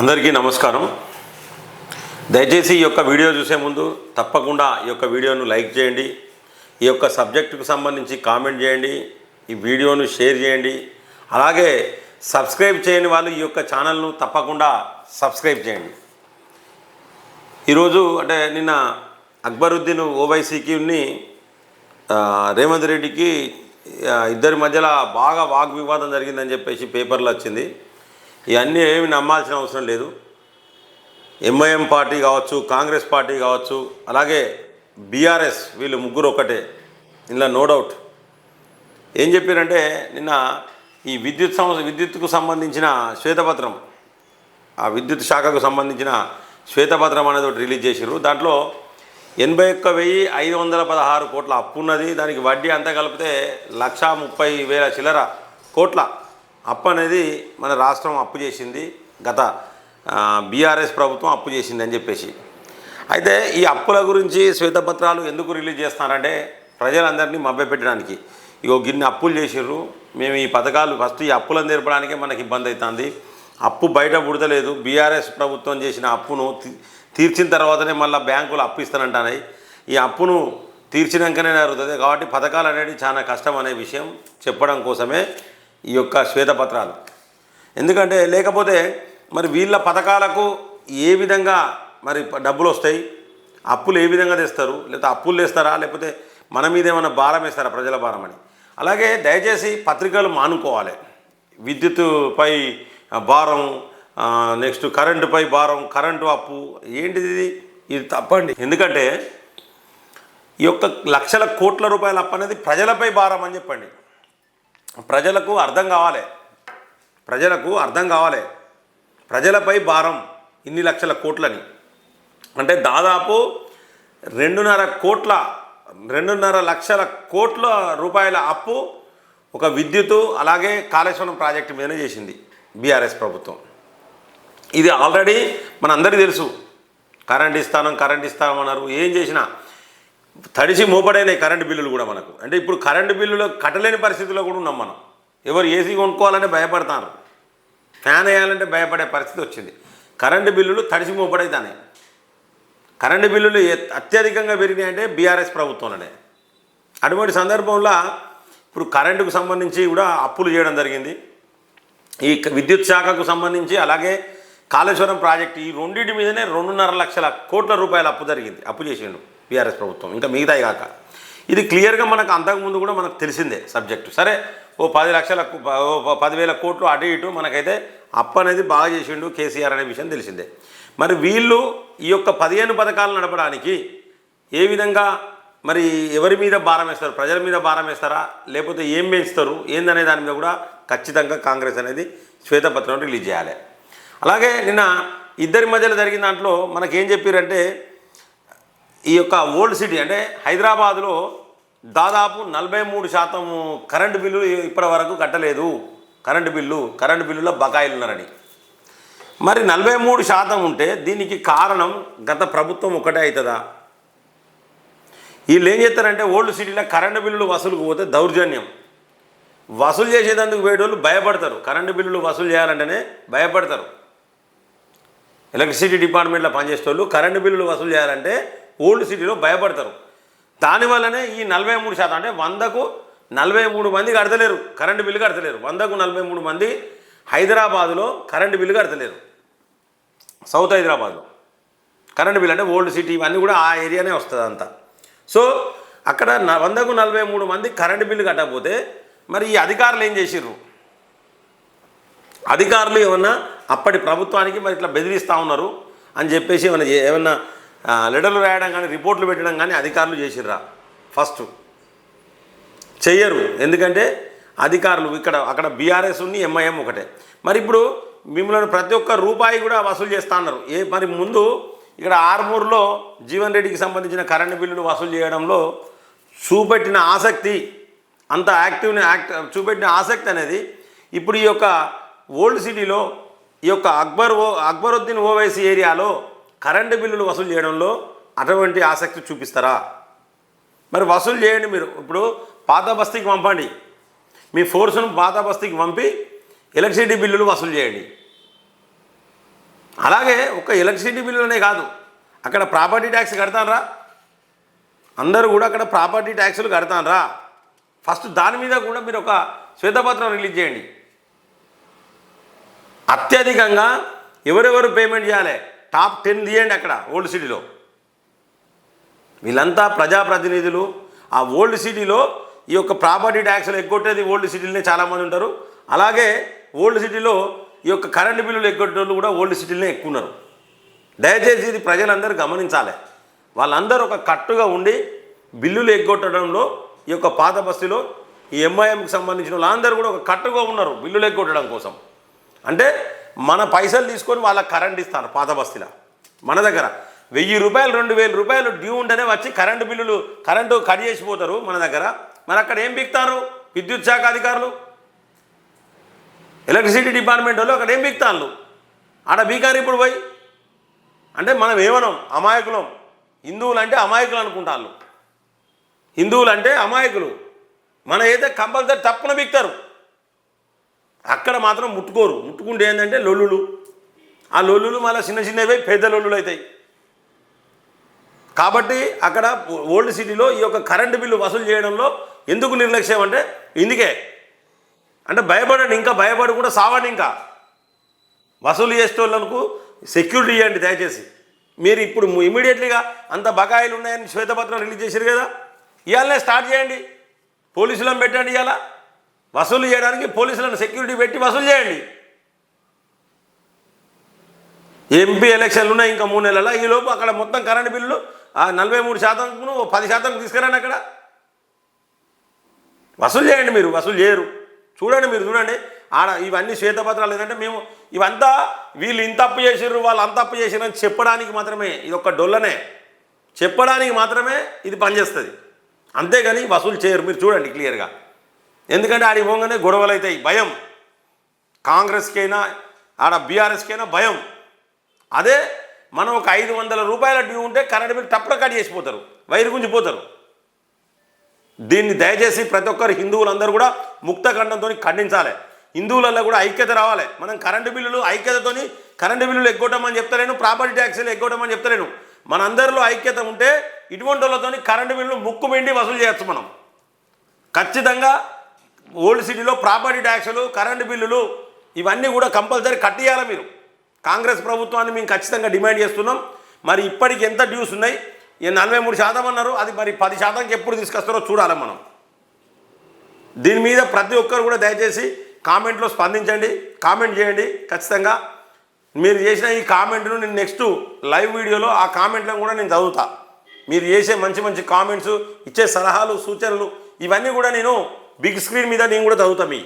అందరికీ నమస్కారం. దయచేసి ఈ యొక్క వీడియో చూసే ముందు తప్పకుండా ఈ యొక్క వీడియోను లైక్ చేయండి. ఈ యొక్క సబ్జెక్టుకు సంబంధించి కామెంట్ చేయండి. ఈ వీడియోను షేర్ చేయండి. అలాగే సబ్స్క్రైబ్ చేయని వాళ్ళు ఈ యొక్క ఛానల్ను తప్పకుండా సబ్స్క్రైబ్ చేయండి. ఈరోజు అంటే నిన్న అక్బరుద్దీన్ ఓవైసీకి రేవంత్ రెడ్డికి ఇద్దరి మధ్యలో బాగా వాగ్వివాదం జరిగిందని చెప్పేసి పేపర్లో వచ్చింది. ఇవన్నీ ఏమి నమ్మాల్సిన అవసరం లేదు. ఎంఐఎం పార్టీ కావచ్చు కాంగ్రెస్ పార్టీ కావచ్చు అలాగే బీఆర్ఎస్ వీళ్ళు ముగ్గురు ఒకటే. ఇందులో నో డౌట్ ఏం చెప్పారంటే నిన్న ఈ విద్యుత్ సంస్థ విద్యుత్కు సంబంధించిన శ్వేతపత్రం ఆ విద్యుత్ శాఖకు సంబంధించిన శ్వేతపత్రం అనేది ఒకటి రిలీజ్ చేసిర్రు. దాంట్లో ఎనభై ఒక్క వెయ్యి ఐదు వందల పదహారు కోట్ల అప్పు ఉన్నది దానికి వడ్డీ అంతా కలిపితే లక్షా ముప్పై వేల చిల్లర కోట్ల అప్పు అనేది మన రాష్ట్రం అప్పు చేసింది. గత బీఆర్ఎస్ ప్రభుత్వం అప్పు చేసింది అని చెప్పేసి. అయితే ఈ అప్పుల గురించి శ్వేతపత్రాలు ఎందుకు రిలీజ్ చేస్తున్నారంటే ప్రజలందరినీ మభ్యపెట్టడానికి. ఇగో గిన్ని అప్పులు చేసిర్రు. మేము ఈ పథకాలు ఫస్ట్ ఈ అప్పులను తెరపడానికే మనకి ఇబ్బంది అవుతుంది అప్పు బయట పుడతలేదు. బీఆర్ఎస్ ప్రభుత్వం చేసిన అప్పును తీర్చిన తర్వాతనే మళ్ళీ బ్యాంకులు అప్పు ఇస్తానంటున్నాయి. ఈ అప్పును తీర్చినాకనే జరుగుతుంది కాబట్టి పథకాలు అనేది చాలా కష్టం అనే విషయం చెప్పడం కోసమే ఈ యొక్క శ్వేతపత్రాలు. ఎందుకంటే లేకపోతే మరి వీళ్ళ పథకాలకు ఏ విధంగా మరి డబ్బులు వస్తాయి అప్పులు ఏ విధంగా తెస్తారు? లేకపోతే అప్పులు తెస్తారా? లేకపోతే మన మీద ఏమైనా భారం వేస్తారా ప్రజల భారం అని? అలాగే దయచేసి పత్రికలు మానుకోవాలి. విద్యుత్పై భారం నెక్స్ట్ కరెంటుపై భారం కరెంటు అప్పు ఏంటిది ఇది? ఇది తప్పండి. ఎందుకంటే ఈ యొక్క లక్షల కోట్ల రూపాయల అప్పు అనేది ప్రజలపై భారం అని చెప్పండి. ప్రజలకు అర్థం కావాలి. ప్రజలకు అర్థం కావాలి. ప్రజలపై భారం ఇన్ని లక్షల కోట్లని. అంటే దాదాపు రెండున్నర కోట్ల రెండున్నర లక్షల కోట్ల రూపాయల అప్పు ఒక విద్యుత్ అలాగే కాళేశ్వరం ప్రాజెక్టు మీదనే చేసింది బీఆర్ఎస్ ప్రభుత్వం. ఇది ఆల్రెడీ మనందరికీ తెలుసు. కరెంట్ ఇస్తాను కరెంట్ ఇస్తామన్నారు ఏం చేసినా తడిసి మోపడైనాయి కరెంటు బిల్లులు కూడా మనకు. అంటే ఇప్పుడు కరెంటు బిల్లులు కట్టలేని పరిస్థితిలో కూడా ఉన్నాం మనం. ఎవరు ఏసీ కొనుక్కోవాలంటే భయపడతారు. ఫ్యాన్ వేయాలంటే భయపడే పరిస్థితి వచ్చింది. కరెంటు బిల్లులు తడిసి మోపడైతానే. కరెంటు బిల్లులు అత్యధికంగా పెరిగినాయంటే బీఆర్ఎస్ ప్రభుత్వంలోనే. అటువంటి సందర్భంలో ఇప్పుడు కరెంటుకు సంబంధించి కూడా అప్పులు చేయడం జరిగింది. ఈ విద్యుత్ శాఖకు సంబంధించి అలాగే కాళేశ్వరం ప్రాజెక్టు ఈ రెండింటి మీదనే రెండున్నర లక్షల కోట్ల రూపాయల అప్పు జరిగింది. అప్పు చేసిండు. బీఆర్ఎస్ ప్రభుత్వం ఇంకా మిగతాయి కాక. ఇది క్లియర్గా మనకు అంతకుముందు కూడా మనకు తెలిసిందే సబ్జెక్టు. సరే ఓ పది లక్షల ఓ పదివేల కోట్లు అటు ఇటు మనకైతే అప్పు అనేది బాగా చేసిండు కేసీఆర్ అనే విషయం తెలిసిందే. మరి వీళ్ళు ఈ యొక్క పదిహేను పథకాలు నడపడానికి ఏ విధంగా మరి ఎవరి మీద భారం వేస్తారు? ప్రజల మీద భారం వేస్తారా? లేకపోతే ఏం పెంచుతారు ఏందనే దాని మీద కూడా ఖచ్చితంగా కాంగ్రెస్ అనేది శ్వేతపత్రం రిలీజ్ చేయాలి. అలాగే నిన్న ఇద్దరి మధ్యలో జరిగిన దాంట్లో మనకేం చెప్పారంటే ఈ యొక్క ఓల్డ్ సిటీ అంటే హైదరాబాదులో దాదాపు నలభై మూడు శాతం కరెంటు బిల్లు ఇప్పటి వరకు కట్టలేదు. కరెంటు బిల్లు కరెంటు బిల్లులో బకాయిలు ఉన్నారని. మరి నలభై మూడు శాతం ఉంటే దీనికి కారణం గత ప్రభుత్వం ఒకటే అవుతుందా వీళ్ళు ఏం చేస్తారంటే ఓల్డ్ సిటీలో కరెంటు బిల్లులు వసూలుకు పోతే దౌర్జన్యం. వసూలు చేసేటందుకు పోయేటోళ్ళు భయపడతారు. కరెంటు బిల్లులు వసూలు చేయాలంటేనే భయపడతారు. ఎలక్ట్రిసిటీ డిపార్ట్మెంట్లో పనిచేసేటోళ్ళు కరెంటు బిల్లులు వసూలు చేయాలంటే ఓల్డ్ సిటీలో భయపడతారు. దానివల్లనే ఈ నలభై మూడు శాతం అంటే వందకు నలభై మూడు మంది కడతలేరు. Current bill కడతలేరు. వందకు నలభై మూడు మంది హైదరాబాదులో కరెంటు బిల్లు కడతలేరు. సౌత్ హైదరాబాద్లో. కరెంటు బిల్ అంటే ఓల్డ్ సిటీ ఇవన్నీ కూడా ఆ ఏరియానే వస్తుంది అంతా. సో అక్కడ న- వందకు నలభై మూడు మంది కరెంటు బిల్లు కట్టకపోతే మరి ఈ అధికారులు ఏం చేసిర్రు? అధికారులు ఏమన్నా అప్పటి ప్రభుత్వానికి మరి ఇట్లా బెదిరిస్తూ ఉన్నారు అని చెప్పేసి ఏమైనా ఏమన్నా లెటర్లు రాయడం కానీ రిపోర్ట్లు పెట్టడం కానీ అధికారులు చేసిర్రా. ఫస్ట్ చెయ్యరు. ఎందుకంటే అధికారులు ఇక్కడ అక్కడ బీఆర్ఎస్ ఉంది ఎంఐఎం ఒకటే. మరి ఇప్పుడు మిమ్మల్ని ప్రతి ఒక్క రూపాయి కూడా వసూలు చేస్తా అన్నారు. ఏ మరి ముందు ఇక్కడ ఆర్మూర్లో జీవన్ రెడ్డికి సంబంధించిన కరెంటు బిల్లులు వసూలు చేయడంలో చూపెట్టిన ఆసక్తి అంత యాక్టివ్ యాక్ట్ చూపెట్టిన ఆసక్తి అనేది ఇప్పుడు ఈ యొక్క ఓల్డ్ సిటీలో ఈ యొక్క అక్బర్ ఓ అక్బరుద్దీన్ ఓవైసీ ఏరియాలో కరెంటు బిల్లులు వసూలు చేయడంలో అటువంటి ఆసక్తి చూపిస్తారా? మరి వసూలు చేయండి మీరు. ఇప్పుడు పాత బస్తీకి పంపండి. మీ ఫోర్స్ను పాత బస్తీకి పంపి ఎలక్ట్రిసిటీ బిల్లులు వసూలు చేయండి. అలాగే ఒక ఎలక్ట్రిసిటీ బిల్లులనే కాదు అక్కడ ప్రాపర్టీ ట్యాక్స్ కడతానరా. అందరూ కూడా అక్కడ ప్రాపర్టీ ట్యాక్సులు కడతానరా. ఫస్ట్ దాని మీద కూడా మీరు ఒక శ్వేతపత్రం రిలీజ్ చేయండి. అత్యధికంగా ఎవరెవరు పేమెంట్ చేయాలి? టాప్ టెన్ తీయండి అక్కడ ఓల్డ్ సిటీలో. వీళ్ళంతా ప్రజాప్రతినిధులు. ఆ ఓల్డ్ సిటీలో ఈ యొక్క ప్రాపర్టీ ట్యాక్స్లు ఎగ్గొట్టేది ఓల్డ్ సిటీలనే చాలామంది ఉంటారు. అలాగే ఓల్డ్ సిటీలో ఈ యొక్క కరెంటు బిల్లులు ఎగ్గొట్టేవాళ్ళు కూడా ఓల్డ్ సిటీలోనే ఎక్కువ ఉన్నారు దయచేసి ఇది ప్రజలందరూ గమనించాలి. వాళ్ళందరూ ఒక కట్టుగా ఉండి బిల్లులు ఎగ్గొట్టడంలో ఈ యొక్క పాత బస్తీలో ఈ ఎంఐఎంకి సంబంధించిన వాళ్ళందరూ కూడా ఒక కట్టుగా ఉన్నారు బిల్లులు ఎగ్గొట్టడం కోసం. అంటే మన పైసలు తీసుకొని వాళ్ళకి కరెంట్ ఇస్తారు పాత బస్తీలో. మన దగ్గర. వెయ్యి రూపాయలు రెండు వేల రూపాయలు డ్యూ ఉంటేనే వచ్చి కరెంటు బిల్లులు కరెంటు కట్ చేసిపోతారు మన దగ్గర. మరి అక్కడ ఏం బిక్తారు విద్యుత్ శాఖ అధికారులు? ఎలక్ట్రిసిటీ డిపార్ట్మెంట్ వాళ్ళు అక్కడ ఏం బిక్తాను ఆడ బీకారు ఇప్పుడు పోయి. అంటే మనం ఏమనం? అమాయకులం. హిందువులు అంటే అమాయకులు అనుకుంటాను హిందువులు అంటే అమాయకులు. మన అయితే కంపల్సరీ తప్పున బిక్తారు అక్కడ మాత్రం ముట్టుకోరు. ముట్టుకుంటే ఏంటంటే లొల్లులు. ఆ లొల్లులు మళ్ళీ చిన్న చిన్నవి పెద్ద లొల్లులు అవుతాయి కాబట్టి అక్కడ ఓల్డ్ సిటీలో ఈ యొక్క కరెంటు బిల్లు వసూలు చేయడంలో ఎందుకు నిర్లక్ష్యం అంటే ఇందుకే. అంటే భయపడండి ఇంకా భయపడి కూడా సావండి ఇంకా. వసూలు చేసేటోళ్ళకు సెక్యూరిటీ ఇవ్వండి దయచేసి. మీరు ఇప్పుడు ఇమీడియట్లీగా అంత బకాయిలు ఉన్నాయని శ్వేతపత్రం రిలీజ్ చేశారు కదా. ఇవాళనే స్టార్ట్ చేయండి. పోలీసులను పెట్టండి ఇవాళ. వసూలు చేయడానికి పోలీసులను సెక్యూరిటీ పెట్టి వసూలు చేయండి. ఎంపీ ఎలక్షన్లు ఉన్నాయి ఇంకా మూడు నెలల. ఈలోపు అక్కడ మొత్తం కరెంటు బిల్లు ఆ నలభై మూడు శాతంను పది శాతం తీసుకురండి అక్కడ. వసూలు చేయండి మీరు వసూలు చేయరు. చూడండి మీరు చూడండి. ఆడ ఇవన్నీ శ్వేతపత్రాలు ఏంటంటే మేము ఇవంతా వీళ్ళు ఇంత అప్పు చేసిర్రు వాళ్ళు అంత అప్పు చేసిర్రు అని చెప్పడానికి మాత్రమే ఇది ఒక డొల్లనే. చెప్పడానికి మాత్రమే ఇది పనిచేస్తుంది. అంతేగాని వసూలు చేయరు. మీరు చూడండి క్లియర్గా. ఎందుకంటే ఆడికి పోగానే గొడవలు అవుతాయి భయం. కాంగ్రెస్కైనా ఆడ బీఆర్ఎస్కైనా భయం. అదే మనం ఒక ఐదు వందల రూపాయల డ్యూ ఉంటే కరెంట్ బిల్ టప్పున కట్ చేసిపోతారు వైరు గుంజిపోతారు. దీన్ని దయచేసి ప్రతి ఒక్కరు హిందువులందరూ కూడా ముక్త ఖండంతో ఖండించాలి. హిందువులలో కూడా ఐక్యత రావాలి. మనం కరెంటు బిల్లులు ఐక్యతతోని కరెంటు బిల్లులు ఎగ్గొట్టమని చెప్తలేను ప్రాపర్టీ ట్యాక్సీలు ఎగ్గొట్టమని చెప్తలేను. మనందరిలో ఐక్యత ఉంటే ఇటువంటి వాళ్ళతోని కరెంటు బిల్లులు ముక్కు మిండి వసూలు చేయొచ్చు మనం. ఖచ్చితంగా ఓల్డ్ సిటీలో ప్రాపర్టీ ట్యాక్సులు కరెంటు బిల్లులు ఇవన్నీ కూడా కంపల్సరీ కట్టియాలి మీరు? కాంగ్రెస్ ప్రభుత్వాన్ని మేము ఖచ్చితంగా డిమాండ్ చేస్తున్నాం. మరి ఇప్పటికి ఎంత డ్యూస్ ఉన్నాయి? నలభై మూడు శాతం అన్నారు. అది మరి పది శాతంకి ఎప్పుడు తీసుకొస్తారో చూడాలి మనం? దీని మీద ప్రతి ఒక్కరు కూడా దయచేసి కామెంట్లో స్పందించండి. కామెంట్ చేయండి. ఖచ్చితంగా మీరు చేసిన ఈ కామెంట్ను నేను నెక్స్ట్ లైవ్ వీడియోలో ఆ కామెంట్లను కూడా నేను చదువుతా. మీరు చేసే మంచి మంచి కామెంట్స్ ఇచ్చే సలహాలు సూచనలు ఇవన్నీ కూడా నేను బిగ్ స్క్రీన్ మీద నేను కూడా చదువుతా మీ